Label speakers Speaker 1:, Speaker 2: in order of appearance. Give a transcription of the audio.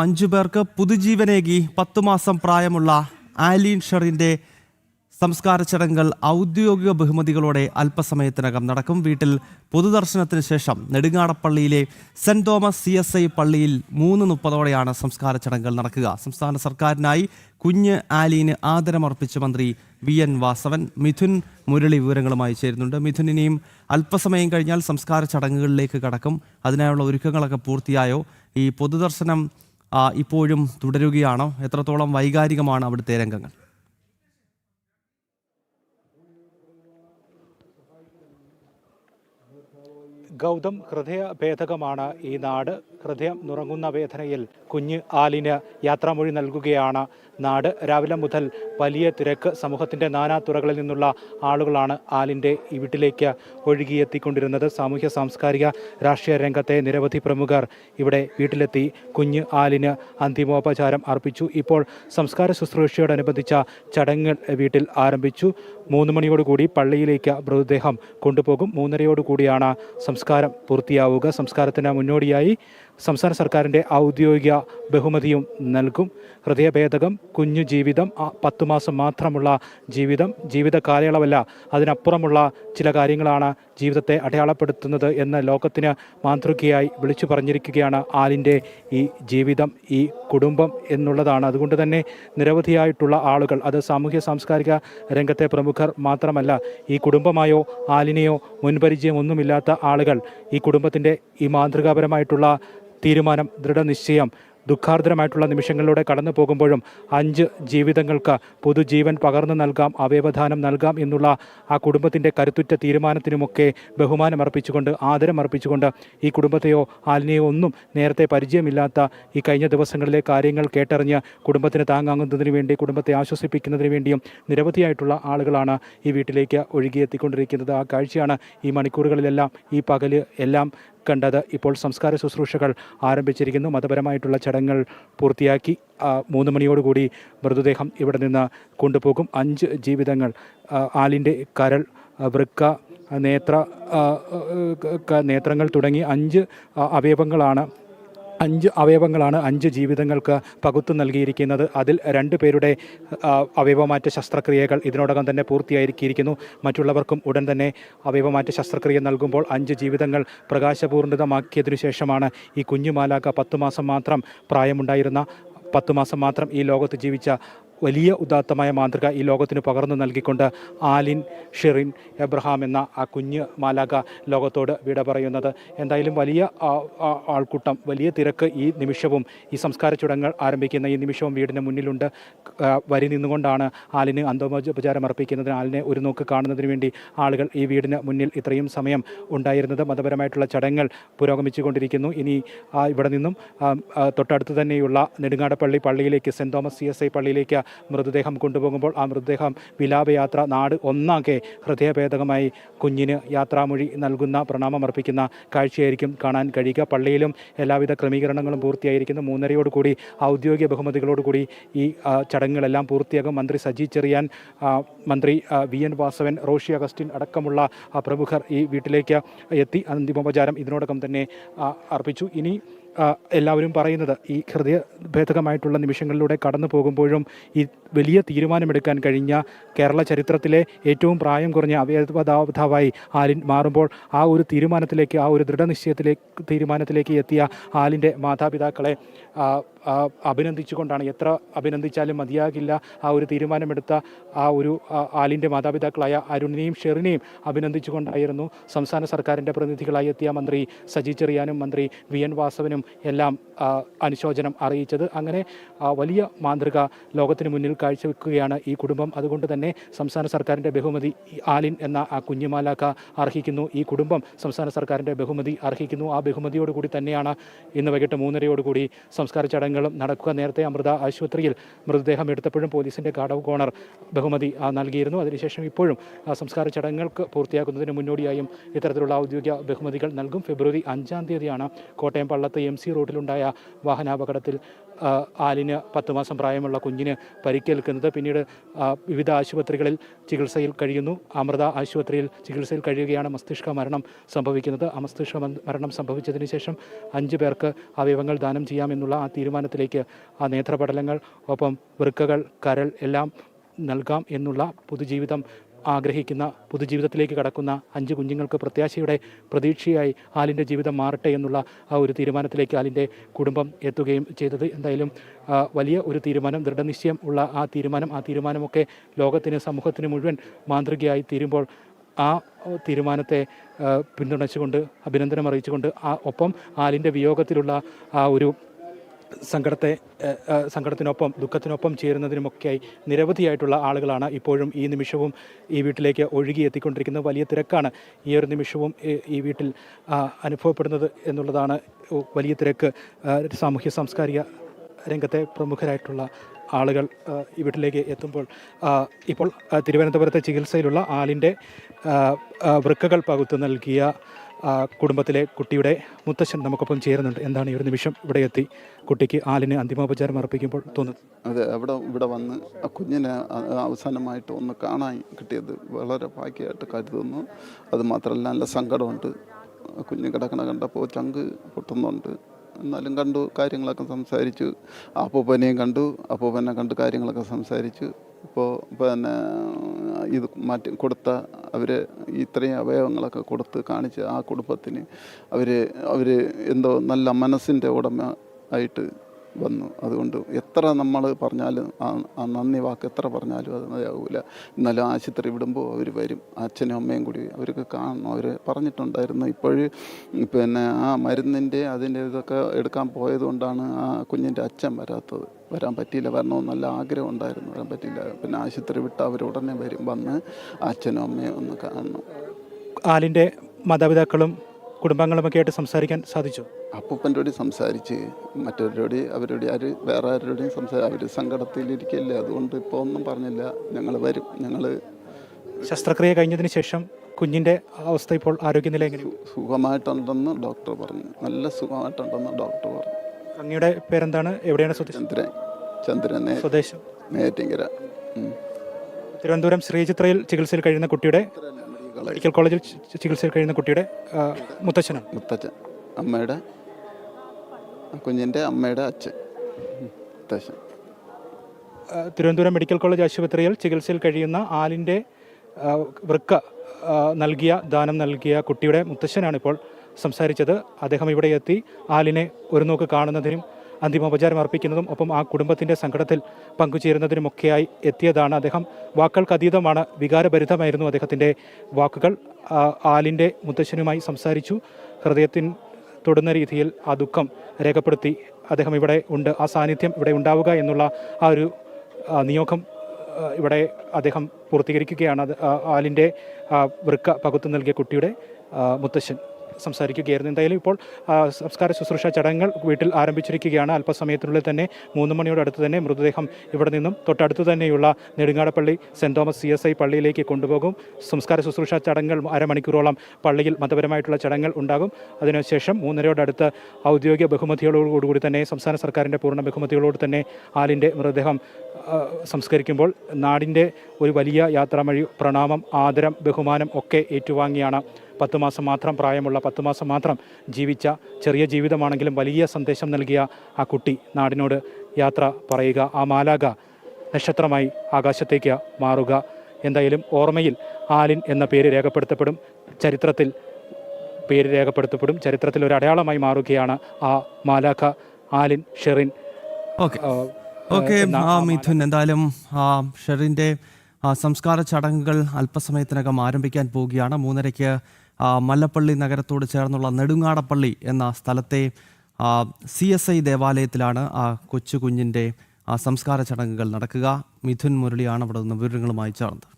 Speaker 1: അഞ്ചു പേർക്ക് പുതുജീവനേകി പത്തു മാസം പ്രായമുള്ള ആലീൻ ഷെറിന്റെ സംസ്കാര ചടങ്ങുകൾ ഔദ്യോഗിക ബഹുമതികളോടെ അല്പസമയത്തിനകം നടക്കും. വീട്ടിൽ പൊതുദർശനത്തിന് ശേഷം നെടുങ്ങാടപ്പള്ളിയിലെ saint Thomas C S I പള്ളിയിൽ മൂന്ന് മുപ്പതോടെയാണ് സംസ്കാര ചടങ്ങുകൾ നടക്കുക. സംസ്ഥാന സർക്കാരിനായി കുഞ്ഞ് ആലീന് ആദരമർപ്പിച്ച മന്ത്രി വി എൻ വാസവൻ മിഥുൻ മുരളി വിവരങ്ങളുമായി ചേരുന്നുണ്ട്. മിഥുൻ ഇനിയും അല്പസമയം കഴിഞ്ഞാൽ സംസ്കാര ചടങ്ങുകളിലേക്ക് കടക്കും. അതിനായുള്ള ഒരുക്കങ്ങളൊക്കെ പൂർത്തിയായോ? ഈ പൊതുദർശനം ഇപ്പോഴും തുടരുകയാണോ. എത്രത്തോളം വൈകാരികമാണ് അവിടുത്തെ രംഗങ്ങൾ?
Speaker 2: ഗൗതം ഹൃദയ ഭേദകമാണ് ഈ നാട്. ഹൃദയം നുറങ്ങുന്ന വേദനയിൽ കുഞ്ഞ് ആലിന് യാത്രാമൊഴി നൽകുകയാണ്. നാട് രാവിലെ മുതൽ വലിയ തിരക്ക് സമൂഹത്തിന്റെ നാനാതുറകളിൽ നിന്നുള്ള ആളുകളാണ് ആലിന്റെ ഈ വീട്ടിലേക്ക് ഒഴുകിയെത്തിക്കൊണ്ടിരുന്നത്. സാമൂഹ്യ സാംസ്കാരിക രാഷ്ട്രീയ രംഗത്തെ നിരവധി പ്രമുഖർ ഇവിടെ വീട്ടിലെത്തി കുഞ്ഞ് ആലിന് അന്തിമോപചാരം അർപ്പിച്ചു. ഇപ്പോൾ സംസ്കാര ശുശ്രൂഷയോടനുബന്ധിച്ച ചടങ്ങുകൾ വീട്ടിൽ ആരംഭിച്ചു. മൂന്ന് മണിയോടുകൂടി പള്ളിയിലേക്ക് മൃതദേഹം കൊണ്ടുപോകും. മൂന്നരയോടുകൂടിയാണ് സംസ്കാരം പൂർത്തിയാവുക. സംസ്കാരത്തിന് മുന്നോടിയായി സംസ്ഥാന സർക്കാരിന്റെ ഔദ്യോഗിക ബഹുമതിയും നൽകും. ഹൃദയഭേദകം കുഞ്ഞു ജീവിതം പത്തു മാസം മാത്രമുള്ള ജീവിതം ജീവിത കാലയളവല്ല അതിനപ്പുറമുള്ള ചില കാര്യങ്ങളാണ് ജീവിതത്തെ അടയാളപ്പെടുത്തുന്നത് എന്ന് ലോകത്തിന് മാതൃകയായി വിളിച്ചു പറഞ്ഞിരിക്കുകയാണ് ആലിന്റെ ഈ ജീവിതം ഈ കുടുംബം എന്നുള്ളതാണ്. അതുകൊണ്ട് തന്നെ നിരവധിയായിട്ടുള്ള ആളുകൾ അത് സാമൂഹ്യ സാംസ്കാരിക രംഗത്തെ പ്രമുഖർ മാത്രമല്ല ഈ കുടുംബമായോ ആലിനെയോ മുൻപരിചയമൊന്നുമില്ലാത്ത ആളുകൾ ഈ കുടുംബത്തിന്റെ ഈ മാതൃകാപരമായിട്ടുള്ള തീരുമാനം ദൃഢനിശ്ചയം ദുഃഖാർദ്രമായിട്ടുള്ള നിമിഷങ്ങളിലൂടെ കടന്നു പോകുമ്പോഴും അഞ്ച് ജീവിതങ്ങൾക്ക് പുതുജീവൻ പകർന്നു നൽകാം അവയവദാനം നൽകാം എന്നുള്ള ആ കുടുംബത്തിന്റെ കരുത്തുറ്റ തീരുമാനത്തിനുമൊക്കെ ബഹുമാനം അർപ്പിച്ചുകൊണ്ട് ആദരം അർപ്പിച്ചുകൊണ്ട് ഈ കുടുംബത്തെയോ ആലിനെയോ ഒന്നും നേരത്തെ പരിചയമില്ലാത്ത ഈ കഴിഞ്ഞ ദിവസങ്ങളിലെ കാര്യങ്ങൾ കേട്ടറിഞ്ഞ് കുടുംബത്തിന് താങ്ങാങ്ങുന്നതിന് വേണ്ടി കുടുംബത്തെ ആശ്വസിപ്പിക്കുന്നതിന് വേണ്ടിയും നിരവധിയായിട്ടുള്ള ആളുകളാണ് ഈ വീട്ടിലേക്ക് ഒഴുകിയെത്തിക്കൊണ്ടിരിക്കുന്നത്. ആ കാഴ്ചയാണ് ഈ മണിക്കൂറുകളിലെല്ലാം ഈ പകൽ എല്ലാം കണ്ടത്. ഇപ്പോൾ സംസ്കാര ശുശ്രൂഷകൾ ആരംഭിച്ചിരിക്കുന്നു. മതപരമായിട്ടുള്ള ചടങ്ങുകൾ പൂർത്തിയാക്കി മൂന്ന് മണിയോടുകൂടി മൃതദേഹം ഇവിടെ നിന്ന് കൊണ്ടുപോകും. അഞ്ച് ജീവിതങ്ങൾ ആലിന്റെ കരൾ വൃക്ക നേത്ര നേത്രങ്ങൾ തുടങ്ങി അഞ്ച് അവയവങ്ങളാണ് അഞ്ച് അവയവങ്ങളാണ് അഞ്ച് ജീവിതങ്ങൾക്ക് പകുത്തു നൽകിയിരിക്കുന്നത്. അതിൽ രണ്ട് പേരുടെ അവയവമാറ്റ ശസ്ത്രക്രിയകൾ ഇതിനോടകം തന്നെ പൂർത്തിയായിരിക്കിയിരിക്കുന്നു. മറ്റുള്ളവർക്കും ഉടൻ തന്നെ അവയവമാറ്റ ശസ്ത്രക്രിയ നൽകുമ്പോൾ അഞ്ച് ജീവിതങ്ങൾ പ്രകാശപൂർണിതമാക്കിയതിനു ശേഷമാണ് ഈ കുഞ്ഞുമാലാക്ക പത്തു മാസം മാത്രം പ്രായമുണ്ടായിരുന്ന പത്തു മാസം മാത്രം ഈ ലോകത്ത് ജീവിച്ച വലിയ ഉദാത്തമായ മാതൃക ഈ ലോകത്തിന് പകർന്നു നൽകിക്കൊണ്ട് ആലിൻ ഷെറിൻ എബ്രഹാം എന്ന ആ കുഞ്ഞ് മാലാക ലോകത്തോട് വിട പറയുന്നത്. എന്തായാലും വലിയ ആൾക്കൂട്ടം വലിയ തിരക്ക് ഈ നിമിഷവും ഈ സംസ്കാര ചടങ്ങുകൾ ആരംഭിക്കുന്ന ഈ നിമിഷവും വീടിന് മുന്നിലുണ്ട്. വരി നിന്നുകൊണ്ടാണ് ആലിന് അന്തോപചാരം അർപ്പിക്കുന്നതിന് ആലിനെ ഒരു നോക്ക് കാണുന്നതിന് വേണ്ടി ആളുകൾ ഈ വീടിന് മുന്നിൽ ഇത്രയും സമയം ഉണ്ടായിരുന്നത്. മതപരമായിട്ടുള്ള ചടങ്ങുകൾ പുരോഗമിച്ചുകൊണ്ടിരിക്കുന്നു. ഇനി ഇവിടെ നിന്നും തൊട്ടടുത്ത് തന്നെയുള്ള നെടുങ്ങാടപ്പള്ളി പള്ളിയിലേക്ക് saint Thomas C S I പള്ളിയിലേക്ക് മൃതദേഹം കൊണ്ടുപോകുമ്പോൾ ആ മൃതദേഹം വിലാപയാത്ര നാട് ഒന്നാകെ ഹൃദയഭേദകമായി കുഞ്ഞിന് യാത്രാമൊഴി നൽകുന്ന പ്രണാമമർപ്പിക്കുന്ന കാഴ്ചയായിരിക്കും കാണാൻ കഴിയുക. പള്ളിയിലും എല്ലാവിധ ക്രമീകരണങ്ങളും പൂർത്തിയായിരിക്കുന്നു മൂന്നരയോടുകൂടി ഔദ്യോഗിക ബഹുമതികളോടുകൂടി ഈ ചടങ്ങുകളെല്ലാം പൂർത്തിയാകും. മന്ത്രി സജി ചെറിയാൻ മന്ത്രി വി. എൻ. വാസവൻ റോഷി അഗസ്റ്റിൻ അടക്കമുള്ള പ്രമുഖർ ഈ വീട്ടിലേക്ക് എത്തി. അന്തിമോപചാരം ഇതിനോടകം തന്നെ അർപ്പിച്ചു. ഇനി എല്ലാവരും പറയുന്നത് ഈ ഹൃദയഭേദകമായിട്ടുള്ള നിമിഷങ്ങളിലൂടെ കടന്നു പോകുമ്പോഴും ഈ വലിയ തീരുമാനമെടുക്കാൻ കഴിഞ്ഞ കേരള ചരിത്രത്തിലെ ഏറ്റവും പ്രായം കുറഞ്ഞ അവയവദാതാവായി ആലിൻ മാറുമ്പോൾ ആ ഒരു തീരുമാനത്തിലേക്ക് ആ ഒരു ദൃഢനിശ്ചയത്തിലേക്ക് തീരുമാനത്തിലേക്ക് എത്തിയ ആലിന്റെ മാതാപിതാക്കളെ അഭിനന്ദിച്ചുകൊണ്ടാണ് എത്ര അഭിനന്ദിച്ചാലും മതിയാകില്ല ആ ഒരു തീരുമാനമെടുത്ത ആ ഒരു ആലിന്റെ മാതാപിതാക്കളായ അരുണിനെയും ഷെറിനെയും അഭിനന്ദിച്ചുകൊണ്ടായിരുന്നു സംസ്ഥാന സർക്കാരിന്റെ പ്രതിനിധികളായി എത്തിയ മന്ത്രി സജി ചെറിയാനും മന്ത്രി വി എൻ വാസവനും എല്ലാം അനുശോചനം അറിയിച്ചത്. അങ്ങനെ വലിയ മാന്ത്രിക ലോകത്തിന് മുന്നിൽ കാഴ്ചവെക്കുകയാണ് ഈ കുടുംബം. അതുകൊണ്ട് തന്നെ സംസ്ഥാന സർക്കാരിന്റെ ബഹുമതി ആലിൻ എന്ന ആ കുഞ്ഞുമാലാക്ക അർഹിക്കുന്നു. ഈ കുടുംബം സംസ്ഥാന സർക്കാരിന്റെ ബഹുമതി അർഹിക്കുന്നു. ആ ബഹുമതിയോടുകൂടി തന്നെയാണ് ഇന്ന് വൈകിട്ട് മൂന്നരയോടുകൂടി സംസ്കാര ചടങ്ങുകളും നടക്കുക. നേരത്തെ അമൃത ആശുപത്രിയിൽ മൃതദേഹം എടുത്തപ്പോഴും പോലീസിന്റെ ഗാർഡ് ഓഫ് ഓണർ ബഹുമതി നൽകിയിരുന്നു. അതിനുശേഷം ഇപ്പോഴും സംസ്കാര ചടങ്ങുകൾക്ക് പൂർത്തിയാക്കുന്നതിന് മുന്നോടിയായും ഇത്തരത്തിലുള്ള ഔദ്യോഗിക ബഹുമതികൾ നൽകും. ഫെബ്രുവരി അഞ്ചാം തീയതിയാണ് കോട്ടയം പള്ളത്ത് എം. എം സി റോഡിലുണ്ടായ വാഹനാപകടത്തിൽ ആലിന് പത്ത് മാസം പ്രായമുള്ള കുഞ്ഞിന് പരിക്കേൽക്കുന്നത്. പിന്നീട് വിവിധ ആശുപത്രികളിൽ ചികിത്സയിൽ കഴിയുന്നു. അമൃത ആശുപത്രിയിൽ ചികിത്സയിൽ കഴിയുകയാണ് മസ്തിഷ്ക മരണം സംഭവിക്കുന്നത്. അമസ്തിഷ്ക മസ്തിഷ്ക മരണം സംഭവിച്ചതിന് ശേഷം അഞ്ച് പേർക്ക് അവയവങ്ങൾ ദാനം ചെയ്യാമെന്നുള്ള ആ തീരുമാനത്തിലേക്ക് ആ നേത്രപടലങ്ങൾ ഒപ്പം വൃക്കകൾ കരൾ എല്ലാം നൽകാം എന്നുള്ള പുതുജീവിതം ആഗ്രഹിക്കുന്ന പുതുജീവിതത്തിലേക്ക് കടക്കുന്ന അഞ്ച് കുഞ്ഞുങ്ങൾക്ക് പ്രത്യാശയുടെ പ്രതീക്ഷയായി ആലിന്റെ ജീവിതം മാറട്ടെ എന്നുള്ള ആ ഒരു തീരുമാനത്തിലേക്ക് ആലിന്റെ കുടുംബം എത്തുകയും ചെയ്തത്. എന്തായാലും വലിയ ഒരു തീരുമാനം ദൃഢനിശ്ചയം ഉള്ള ആ തീരുമാനം ആ തീരുമാനമൊക്കെ ലോകത്തിന് സമൂഹത്തിന് മുഴുവൻ മാതൃകയായി തീരുമ്പോൾ ആ തീരുമാനത്തെ പിന്തുണച്ചുകൊണ്ട് അഭിനന്ദനം അറിയിച്ചുകൊണ്ട് ആ ഒപ്പം ആലിന്റെ വിയോഗത്തിലുള്ള ആ ഒരു സങ്കടത്തെ സങ്കടത്തിനൊപ്പം ദുഃഖത്തിനൊപ്പം ചേരുന്നതിനുമൊക്കെയായി നിരവധിയായിട്ടുള്ള ആളുകളാണ് ഇപ്പോഴും ഈ നിമിഷവും ഈ വീട്ടിലേക്ക് ഒഴുകി എത്തിക്കൊണ്ടിരിക്കുന്നത് വലിയ തിരക്കാണ് ഈ ഒരു നിമിഷവും ഈ- വീട്ടിൽ അനുഭവപ്പെടുന്നത് എന്നുള്ളതാണ്. വലിയ തിരക്ക് സാമൂഹ്യ സാംസ്കാരിക രംഗത്തെ പ്രമുഖരായിട്ടുള്ള ആളുകൾ വീട്ടിലേക്ക് എത്തുമ്പോൾ ഇപ്പോൾ തിരുവനന്തപുരത്തെ ചികിത്സയിലുള്ള ആളിന്റെ ആ, ആ, വൃക്കകൾ പകുത്തു നൽകിയ കുടുംബത്തിലെ കുട്ടിയുടെ മുത്തശ്ശൻ നമുക്കൊപ്പം ചേരുന്നുണ്ട്. എന്താണ് ഈ ഒരു നിമിഷം ഇവിടെ എത്തി കുട്ടിക്ക് ആലിന് അന്തിമോപചാരം അർപ്പിക്കുമ്പോൾ തോന്നുന്നത്?
Speaker 3: അതെ അവിടെ ഇവിടെ വന്ന് ആ കുഞ്ഞിനെ അവസാനമായിട്ട് ഒന്ന് കാണാൻ കിട്ടിയത് വളരെ ഭാഗ്യമായിട്ട് കരുതുന്നു. അത് മാത്രമല്ല നല്ല സങ്കടമുണ്ട്. കുഞ്ഞ് കിടക്കണ കണ്ടപ്പോൾ ചങ്ക് പൊട്ടുന്നുണ്ട്. എന്നാലും കണ്ടു കാര്യങ്ങളൊക്കെ സംസാരിച്ചു. അപ്പൂപ്പനെയും കണ്ടു അപ്പൂപ്പനെ കണ്ട് കാര്യങ്ങളൊക്കെ സംസാരിച്ചു. ഇപ്പോൾ പിന്നെ ഇത് മാറ്റി കൊടുത്ത അവർ ഇത്രയും അവയവങ്ങളൊക്കെ കൊടുത്ത് കാണിച്ച് ആ കുടുംബത്തിന് അവർ അവർ എന്തോ നല്ല മനസ്സിന്റെ ഉടമ ആയിട്ട് വന്നു. അതുകൊണ്ട് എത്ര നമ്മൾ പറഞ്ഞാലും ആ നന്ദി വാക്ക് എത്ര പറഞ്ഞാലും അത് മതിയാവില്ല എന്നാലും ആശുപത്രി വിടുമ്പോൾ അവർ വരും. അച്ഛനും അമ്മയും കൂടി അവർക്ക് കാണണം. അവർ പറഞ്ഞിട്ടുണ്ടായിരുന്നു ഇപ്പോഴും പിന്നെ ആ മരുന്നിന്റെ അതിന്റെ ഇതൊക്കെ എടുക്കാൻ പോയതുകൊണ്ടാണ് ആ കുഞ്ഞിന്റെ അച്ഛൻ വരാത്തത്. വരാൻ പറ്റിയില്ല. വരണമെന്ന് നല്ല ആഗ്രഹം ഉണ്ടായിരുന്നു. വരാൻ പറ്റിയില്ല. പിന്നെ ആശുപത്രി വിട്ട് അവർ ഉടനെ വരും. വന്ന് അച്ഛനും അമ്മയും ഒന്ന് കാണണം.
Speaker 2: ആലിന്റെ മാതാപിതാക്കളും കുടുംബങ്ങളുമൊക്കെ ആയിട്ട് സംസാരിക്കാൻ സാധിച്ചു?
Speaker 3: അപ്പൂപ്പന്റെ കൂടി സംസാരിച്ച് മറ്റവരോട് അവരോട് ആര് വേറെ ആരോടും സംസാരിച്ച് അവർ സങ്കടത്തിലിരിക്കല്ലേ അതുകൊണ്ട് ഇപ്പോൾ ഒന്നും പറഞ്ഞില്ല. ഞങ്ങൾ വരും ഞങ്ങൾ
Speaker 2: ശസ്ത്രക്രിയ കഴിഞ്ഞതിന് ശേഷം കുഞ്ഞിന്റെ അവസ്ഥ ഇപ്പോൾ ആരോഗ്യനില എങ്ങനെ
Speaker 3: സുഖമായിട്ടുണ്ടെന്ന് ഡോക്ടർ പറഞ്ഞു. നല്ല സുഖമായിട്ടുണ്ടെന്ന് ഡോക്ടർ പറഞ്ഞു.
Speaker 2: അങ്ങയുടെ പേരെന്താണ്? എവിടെയാണ്
Speaker 3: ചന്ദ്രൻ ചന്ദ്രൻ
Speaker 2: സ്വദേശം.
Speaker 3: നേറ്റിങ്കര. ഉം.
Speaker 2: തിരുവനന്തപുരം ശ്രീചിത്രയിൽ ചികിത്സയിൽ കഴിയുന്ന കുട്ടിയുടെ മെഡിക്കൽ കോളേജിൽ ചികിത്സയിൽ കഴിയുന്ന കുട്ടിയുടെ മുത്തച്ഛനാണ്.
Speaker 3: മുത്തച്ഛൻ. അമ്മയുടെ കുഞ്ഞിന്റെ അമ്മയുടെ അച്ഛൻ. മുത്തച്ഛൻ.
Speaker 2: തിരുവനന്തപുരം മെഡിക്കൽ കോളേജ് ആശുപത്രിയിൽ ചികിത്സയിൽ കഴിയുന്ന ആലിന്റെ വൃക്ക നൽകിയ ദാനം നൽകിയ കുട്ടിയുടെ മുത്തശ്ശനാണ് ഇപ്പോൾ സംസാരിച്ചത്. അദ്ദേഹം ഇവിടെ എത്തി ആലിനെ ഒരു നോക്ക് കാണുന്നതിനും അന്തിമോപചാരം അർപ്പിക്കുന്നതും ഒപ്പം ആ കുടുംബത്തിന്റെ സങ്കടത്തിൽ പങ്കുചേരുന്നതിനുമൊക്കെയായി എത്തിയതാണ് അദ്ദേഹം. വാക്കുകൾക്ക് അതീതമാണ് വികാരഭരിതമായിരുന്നു അദ്ദേഹത്തിന്റെ വാക്കുകൾ. ആലിന്റെ മുത്തശ്ശനുമായി സംസാരിച്ചു. ഹൃദയത്തിൻ തൊടുന്ന രീതിയിൽ ആ ദുഃഖം രേഖപ്പെടുത്തി അദ്ദേഹം ഇവിടെ ഉണ്ട്. ആ സാന്നിധ്യം ഇവിടെ ഉണ്ടാവുക എന്നുള്ള ആ ഒരു നിയോഗം ഇവിടെ അദ്ദേഹം പൂർത്തീകരിക്കുകയാണ്. ആലിന്റെ വൃക്ക പകുത്തു നൽകിയ കുട്ടിയുടെ മുത്തശ്ശൻ. സംസാരിക്കുകയായിരുന്നു. എന്തായാലും ഇപ്പോൾ സംസ്കാര ശുശ്രൂഷ ചടങ്ങുകൾ വീട്ടിൽ ആരംഭിച്ചിരിക്കുകയാണ്. അല്പസമയത്തിനുള്ളിൽ തന്നെ മൂന്ന് മണിയോട് അടുത്ത് തന്നെ മൃതദേഹം ഇവിടെ നിന്നും തൊട്ടടുത്ത് തന്നെയുള്ള Nedungadappally saint Thomas C S I പള്ളിയിലേക്ക് കൊണ്ടുപോകും. സംസ്കാര ശുശ്രൂഷ ചടങ്ങുകൾ അരമണിക്കൂറോളം പള്ളിയിൽ മതപരമായിട്ടുള്ള ചടങ്ങുകൾ ഉണ്ടാകും. അതിനുശേഷം മൂന്നരയോടടുത്ത് ഔദ്യോഗിക ബഹുമതികളോടുകൂടി തന്നെ സംസ്ഥാന സർക്കാരിന്റെ പൂർണ ബഹുമതികളോട് തന്നെ ആലിന്റെ മൃതദേഹം സംസ്കരിക്കുമ്പോൾ നാടിന്റെ ഒരു വലിയ യാത്രാമഴി പ്രണാമം ആദരം ബഹുമാനം ഒക്കെ ഏറ്റുവാങ്ങിയാണ് പത്ത് മാസം മാത്രം പ്രായമുള്ള പത്ത് മാസം മാത്രം ജീവിച്ച ചെറിയ ജീവിതമാണെങ്കിലും വലിയ സന്ദേശം നൽകിയ ആ കുട്ടി നാടിനോട് യാത്ര പറയുക ആ മാലാക നക്ഷത്രമായി ആകാശത്തേക്ക് മാറുക. എന്തായാലും ഓർമ്മയിൽ ആലിൻ എന്ന പേര് രേഖപ്പെടുത്തപ്പെടും ചരിത്രത്തിൽ പേര് രേഖപ്പെടുത്തപ്പെടും ചരിത്രത്തിൽ ഒരു അടയാളമായി മാറുകയാണ് ആ മാലാഖ ആലിൻ ഷെറിൻ.
Speaker 1: ഓക്കെ.
Speaker 2: ആ,
Speaker 1: മിഥുൻ എന്തായാലും ആ ഷെറിന്റെ സംസ്കാര ചടങ്ങുകൾ അല്പസമയത്തിനകം ആരംഭിക്കാൻ പോവുകയാണ്. മൂന്നരയ്ക്ക് മല്ലപ്പള്ളി നഗരത്തോട് ചേർന്നുള്ള നെടുങ്ങാടപ്പള്ളി എന്ന സ്ഥലത്തെ സി എസ് ഐ ദേവാലയത്തിലാണ് ആ കൊച്ചു കുഞ്ഞിന്റെ സംസ്കാര ചടങ്ങുകൾ നടക്കുക. മിഥുൻ മുരളിയാണ് അവിടെ നിന്ന് വിവരങ്ങളുമായി ചേർന്നത്.